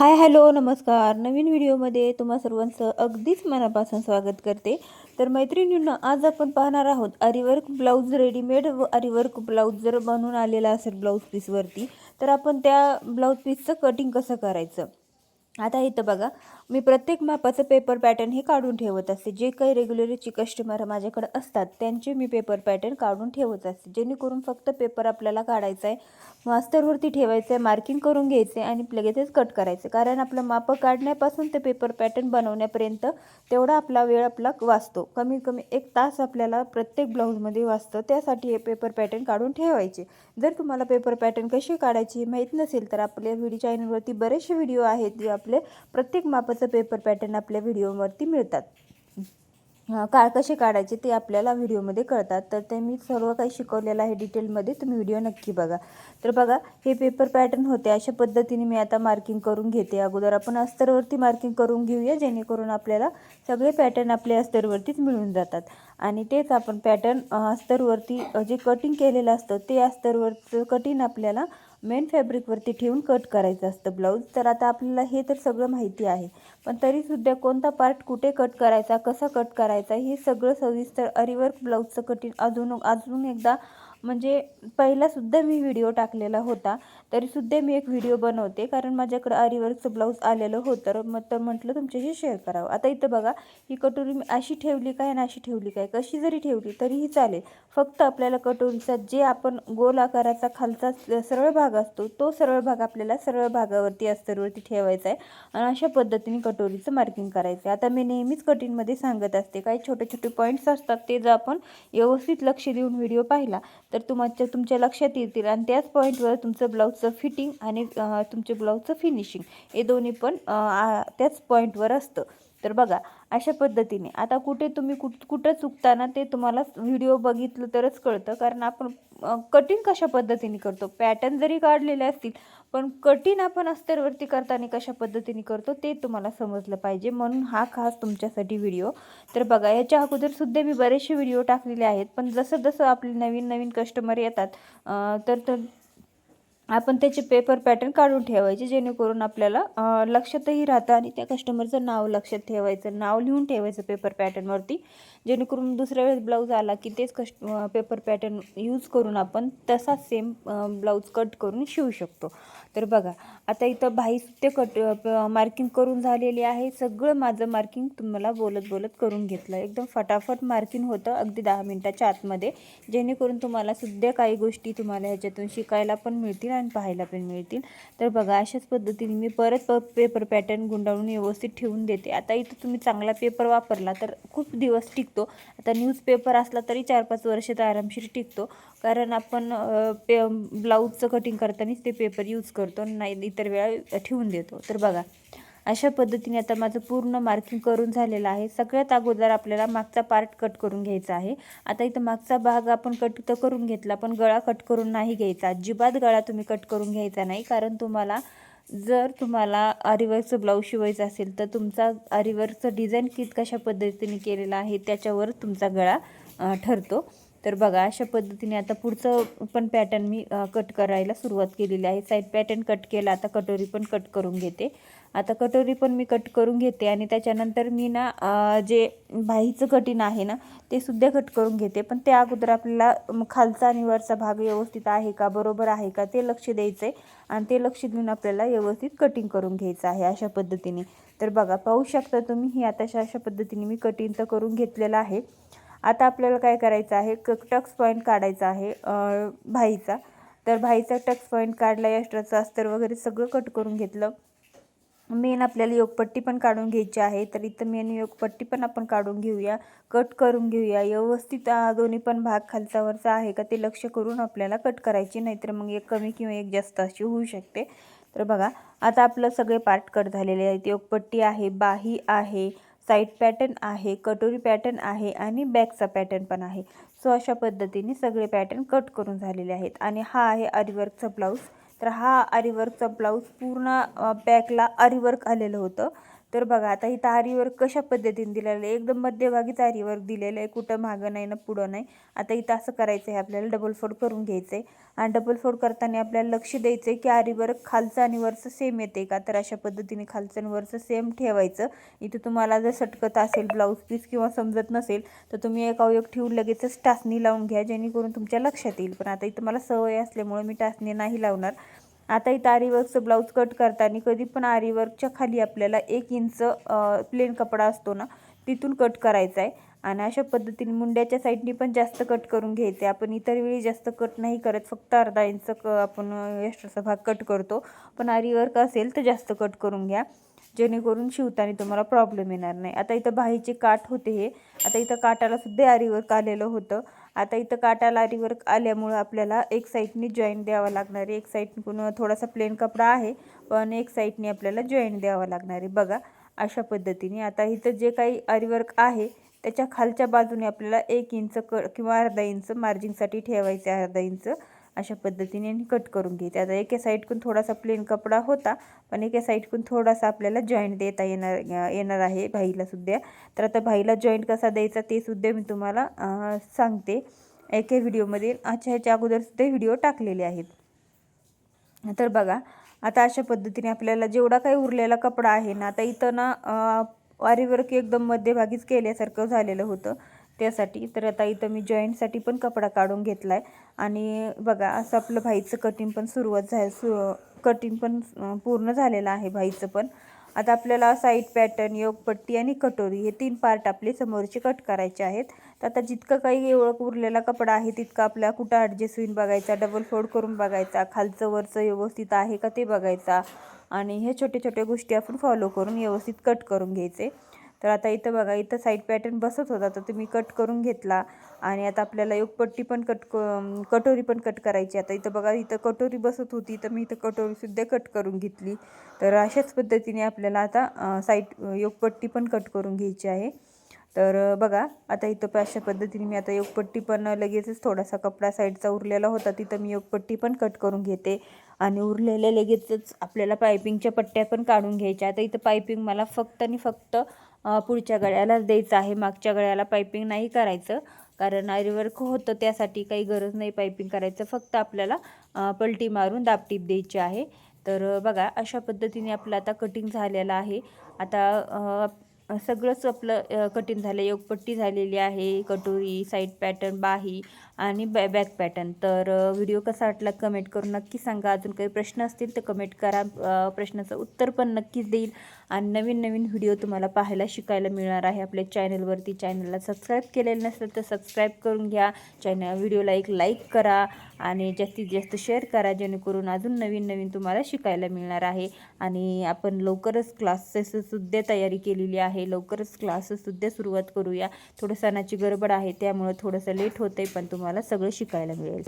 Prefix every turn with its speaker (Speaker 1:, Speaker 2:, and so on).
Speaker 1: Hi hello नमस्कार. नवीन व्हिडिओमध्ये तुम्हा सर्वांचं अगदीच मनापासून स्वागत करते. तर मैत्रिणींना आज आपण पाहणार आहोत आरीवर्क ब्लाऊज रेडीमेड व आरीवर्क ब्लाऊज जर बनून आलेला असेल ब्लाऊज पीसवरती तर आपण त्या ब्लाऊज पीसचं कटिंग कसं करायचं? आता इथं बघा मी प्रत्येक मापाचं पेपर पॅटर्न हे काढून ठेवत असते. जे काही रेग्युलरची कस्टमर माझ्याकडे असतात त्यांचे मी पेपर पॅटर्न काढून ठेवत असते. जेणेकरून फक्त पेपर आपल्याला काढायचा आहे मास्तरवरती ठेवायचं आहे मार्किंग करून घ्यायचं आहे आणि लगेचच कट करायचं कारण आपलं मापं काढण्यापासून ते पेपर पॅटर्न बनवण्यापर्यंत तेवढा आपला वेळ आपला वाचतो. कमीत कमी एक तास आपल्याला प्रत्येक ब्लाऊजमध्ये वाचतं. त्यासाठी हे पेपर पॅटर्न काढून ठेवायचे. जर तुम्हाला पेपर पॅटर्न कसे काढायची माहीत नसेल तर आपल्या व्हिडिओ चॅनलवरती बरेचसे व्हिडिओ आहेत. जे आपले प्रत्येक मापाचं पेपर पॅटर्न आपल्या व्हिडिओवरती मिळतात. का कसे काढायचे ते आपल्याला व्हिडिओमध्ये कळतात. तर ते मी सर्व काही शिकवलेलं आहे डिटेलमध्ये तुम्ही व्हिडिओ नक्की बघा. तर बघा हे पेपर पॅटर्न होते. अशा पद्धतीने मी आता मार्किंग करून घेते. अगोदर आपण अस्तरवरती मार्किंग करून घेऊया जेणेकरून आपल्याला सगळे पॅटर्न आपल्या अस्तरवरतीच मिळून जातात. आणि तेच आपण पॅटर्न अस्तरवरती जे कटिंग केलेलं असतं ते अस्तरवरचं कटिंग आपल्याला मेन फॅब्रिकवरती ठेवून कट करायचं असतं ब्लाऊज तर आता आपल्याला हे तर सगळं माहिती आहे. पण तरीसुद्धा कोणता पार्ट कुठे कट करायचा कसा कट करायचा हे सगळं सविस्तर अरिवर्क ब्लाऊजचं कटिंग अजून अजून एकदा म्हणजे पहिलासुद्धा मी व्हिडिओ टाकलेला होता. तरीसुद्धा मी एक व्हिडिओ बनवते कारण माझ्याकडं आरीवर्कचं ब्लाऊज आलेलं होतं तर मग तर म्हटलं तुमच्याशी शेअर करावं. आता इथं बघा ही कटोरी मी अशी ठेवली काय आणि अशी ठेवली काय? कशी जरी ठेवली तरीही चालेल. फक्त आपल्याला कटोरीचा जे आपण गोल आकाराचा खालचा सरळ भाग असतो तो सरळ भाग आपल्याला सरळ भागावरती अस्तरवरती ठेवायचा आहे. आणि अशा पद्धतीने कटोरीचं मार्किंग करायचं आहे. आता मी नेहमीच कटिंगमध्ये सांगत असते काही छोटे छोटे पॉईंट्स असतात ते जर आपण व्यवस्थित लक्ष देऊन व्हिडिओ पाहिला तर तुमच्या तुमच्या लक्षात येतील. आणि त्याच पॉईंटवर तुमचं ब्लाऊज ब्लाऊजचं फिटिंग आणि तुमचे ब्लाऊजचं फिनिशिंग हे दोन्ही पण आ- त्याच पॉईंटवर असतं. तर बघा अशा पद्धतीने. आता कुठे तुम्ही कुठ कुठं चुकताना ते तुम्हाला व्हिडिओ बघितलं तरच कळतं. कारण आपण कटिंग कशा पद्धतीने करतो? पॅटर्न जरी काढलेले असतील पण कटिंग आपण अस्तरवरती करताना कशा पद्धतीने करतो ते तुम्हाला समजलं पाहिजे. म्हणून हा खास तुमच्यासाठी व्हिडिओ तर बघा याच्या अगोदरसुद्धा मी बरेचसे व्हिडिओ टाकलेले आहेत. पण जसं जसं आपले नवीन नवीन कस्टमर येतात तर तर आपण त्याचे पेपर पॅटर्न काढून ठेवायचे जेणेकरून आपल्याला लक्षातही राहतं आणि त्या कस्टमरचं नाव लक्षात ठेवायचं नाव लिहून ठेवायचं पेपर पॅटर्नवरती जेणेकरून दुसऱ्या वेळेस ब्लाऊज आला की तेच कस्ट पेपर पॅटर्न यूज करून आपण तसाच सेम ब्लाऊज कट करून शिवू शकतो. तर बघा आता इथं भाई ते कट मार्किंग करून झालेली आहे. सगळं माझं मार्किंग तुम्हाला बोलत बोलत करून घेतलं. एकदम फटाफट मार्किंग होतं अगदी दहा मिनटाच्या आतमध्ये. जेणेकरून तुम्हाला सुद्धा काही गोष्टी तुम्हाला ह्याच्यातून शिकायला पण मिळतील पॅटर्न पाहायला पण मिळतील. तर बघा अशाच पद्धतीने मी परत प पेपर पॅटर्न गुंडाळून व्यवस्थित ठेवून देते. आता इथं तुम्ही चांगला पेपर वापरला तर खूप दिवस टिकतो. आता न्यूजपेपर असला तरी चार पाच वर्ष तर आरामशीर टिकतो. कारण आपण पे ब्लाऊजचं कटिंग करतानाच ते पेपर यूज करतो नाही इतर वेळा ठेवून देतो. तर बघा अशा पद्धतीने आता माझं पूर्ण मार्किंग करून झालेलं आहे. सगळ्यात अगोदर आपल्याला मागचा पार्ट कट करून घ्यायचा आहे. आता इथं मागचा भाग आपण कट तर करून घेतला पण गळा कट करून नाही घ्यायचा. अजिबात गळा तुम्ही कट करून घ्यायचा नाही कारण तुम्हाला जर तुम्हाला आरीवर्कचं ब्लाऊज शिवायचं असेल तर तुमचा आरीवर्कचं डिझाईन कित कशा पद्धतीने केलेला आहे त्याच्यावर तुमचा गळा ठरतो. तर बघा अशा पद्धतीने आता पुढचं पण पॅटर्न मी कट करायला सुरुवात केलेली आहे. साईड पॅटर्न कट केला आता कटोरी पण कट करून घेते. आता कटोरी पण मी कट करून घेते आणि त्याच्यानंतर मी ना जे बाहीचं कटिंग आहे ना ते सुद्धा कट करून घेते. पण त्या अगोदर आपल्याला खालचा आणि वरचा भाग व्यवस्थित आहे का बरोबर आहे का ते लक्ष द्यायचं आहे आणि ते लक्ष देऊन आपल्याला व्यवस्थित कटिंग करून घ्यायचं आहे अशा पद्धतीने. तर बघा पाहू शकता तुम्ही ही आता अशा पद्धतीने मी कटिंग तर करून घेतलेलं आहे. आता आपल्याला काय करायचं आहे क टक्स पॉईंट काढायचा आहे भाईचा. तर भाईचा टक्स पॉईंट काढला एक्स्ट्राचं अस्तर वगैरे सगळं कट करून घेतलं. मेन आपल्याला योगपट्टी पण काढून घ्यायची आहे. तर इथं मेन योगपट्टी पण आपण काढून घेऊया. कट करून घेऊया. व्यवस्थित दोन्ही पण भाग खालचा वरचा आहे का ते लक्ष करून आपल्याला कट करायची नाहीतर मग एक कमी किंवा एक जास्त अशी होऊ शकते. तर बघा आता आपलं सगळे पार्ट कट झालेले आहेत. योगपट्टी आहे बाही आहे साईड पॅटर्न आहे कटोरी पॅटर्न आहे आणि बॅकचा पॅटर्न पण आहे. सो अशा पद्धतीने सगळे पॅटर्न कट करून झालेले आहेत. आणि हा आहे आरीवर्कचा ब्लाऊज. तर हा आरीवर्कचा ब्लाऊज पूर्ण बॅकला आरीवर्क आलेलं होतं. तर बघा आता ही तारीवर कशा पद्धतीने दिलेलं आहे? एकदम मध्यभागी तारीवर दिलेलं आहे कुठं मागं नाही ना पुढं नाही. आता इथं असं करायचं आहे आपल्याला डबल फोड करून घ्यायचं आहे आणि डबल फोड करताना आपल्याला लक्ष द्यायचं आहे की आरीवर खालचं आणि वरचं सेम येते का? तर अशा पद्धतीने खालचं आणि वरचं सेम ठेवायचं. इथं तुम्हाला जर सटकत असेल ब्लाऊज पीस किंवा समजत नसेल तर तुम्ही एक अवयव ठेवून लगेचच टाचणी लावून घ्या जेणेकरून तुमच्या लक्षात येईल. पण आता इथं मला सवय असल्यामुळे मी टाचणी नाही लावणार. आता इथं आरीवर्कचं ब्लाऊज कट करताना कधी पण आरीवर्कच्या खाली आपल्याला एक इंच प्लेन कपडा असतो ना तिथून कट करायचा आहे आणि अशा पद्धतीने मुंड्याच्या साईडनी पण जास्त कट करून घ्यायचे. आपण इतर वेळी जास्त कट नाही करत. फक्त अर्धा इंच क आपण एक्स्ट्राचा भाग कट करतो. पण आरीवर्क असेल तर जास्त कट करून घ्या. जेणेकरून शिवताना तुम्हाला प्रॉब्लेम येणार नाही. आता इथं बाहीचे काठ होते हे. आता इथं काटाला सुद्धा आरीवर्क आलेलं होतं. आता इथं काटा लारीवर आल्यामुळं आपल्याला एक साईडनी जॉईंट द्यावा लागणार आहे. एक साईडकडून थोडासा प्लेन कपडा आहे पण एक साईडनी आपल्याला जॉईंट द्यावा लागणार आहे. बघा अशा पद्धतीने. आता इथं जे काही आरीवर्क आहे त्याच्या खालच्या बाजूने आपल्याला एक इंच क किंवा अर्धा इंच मार्जिंगसाठी ठेवायचं आहे. अर्धा इंच अशा पद्धतीने कट करून घेते आता एका साईडकून थोडासा प्लेन कपडा होता पण एका साईडकून थोडासा आपल्याला जॉईंट देता येणार येणार आहे भाईला सुद्धा. तर आता भाईला जॉईंट कसा द्यायचा ते सुद्धा मी तुम्हाला सांगते. एका व्हिडिओमध्ये अच्छा ह्याच्या अगोदरसुद्धा व्हिडिओ टाकलेले आहेत. तर बघा आता अशा पद्धतीने आपल्याला जेवढा काही उरलेला कपडा आहे ना आता इथं ना वारीवर्क एकदम मध्यभागीच केल्यासारखं झालेलं होतं. त्यासाठी. तर आता इथं मी जॉईंटसाठी पण कपडा काढून घेतला आहे आणि बघा असं आपलं भाईचं कटिंग पण सुरुवात झा सु कटिंग पण पूर्ण झालेलं आहे भाईचं पण. आता आपल्याला साईड पॅटर्न योगपट्टी आणि कटोरी हे तीन पार्ट आपले समोरचे कट करायचे आहेत. तर आता जितकं काही ओळख उरलेला कपडा आहे तितका आपल्या कुठं ॲडजस्ट होईल बघायचा डबल फोल्ड करून बघायचा खालचं वरचं व्यवस्थित आहे का ते बघायचा. आणि हे छोट्या छोट्या गोष्टी आपण फॉलो करून व्यवस्थित कट करून घ्यायचे. तर आता इथं बघा इथं साईड पॅटर्न बसत होता. तर तुम्ही कट करून घेतला. आणि आता आपल्याला योगपट्टी पण कट क कटोरी पण कट करायची आता इथं बघा इथं कटोरी बसत होती. तर मी इथं कटोरीसुद्धा कट करून घेतली. तर अशाच पद्धतीने आपल्याला आता साईड योगपट्टी पण कट करून घ्यायची आहे. तर बघा आता इथं अशा पद्धतीने मी आता योगपट्टी पण लगेचच थोडासा कपडा साईडचा उरलेला होता. तिथं मी योगपट्टी पण कट करून घेते. आणि उरलेल्या लगेचच आपल्याला पायपिंगच्या पट्ट्या पण काढून घ्यायच्या. आता इथं पायपिंग मला फक्त आणि फक्त पुढच्या गळ्यालाच द्यायचं आहे. मागच्या गळ्याला पायपिंग नाही करायचं. कारण आरीवर्क होतं त्यासाठी काही गरज नाही पायपिंग करायचं. फक्त आपल्याला पलटी मारून दाबटीप द्यायची आहे. तर बघा अशा पद्धतीने आपलं आता कटिंग झालेलं आहे. आता सगळंच आपलं कटिंग झालं. योगपट्टी झालेली आहे कटोरी साईड पॅटर्न बाही आणि बॅ बॅक पॅटर्न. तर व्हिडिओ कसा वाटला कमेंट करून नक्की सांगा. अजून काही प्रश्न असतील तर कमेंट करा. प्रश्नाचं उत्तर पण नक्कीच देईल. आणि नवीन नवीन व्हिडिओ तुम्हाला पाहायला शिकायला मिळणार आहे. आपल्या चॅनलवरती चॅनलला सबस्क्राईब केलेलं नसेल तर सबस्क्राईब करून घ्या. चॅनल व्हिडिओला एक लाईक करा आणि जास्तीत जास्त शेअर करा जेणेकरून अजून नवीन नवीन तुम्हाला शिकायला मिळणार आहे. आणि आपण लवकरच क्लासेससुद्धा तयारी केलेली आहे. लवकरच क्लासेससुद्धा सुरुवात करूया. थोडं सणाची गडबड आहे त्यामुळं थोडंसं लेट होतं आहे पण तुम्हाला तुम्हाला सगळं शिकायला मिळेल.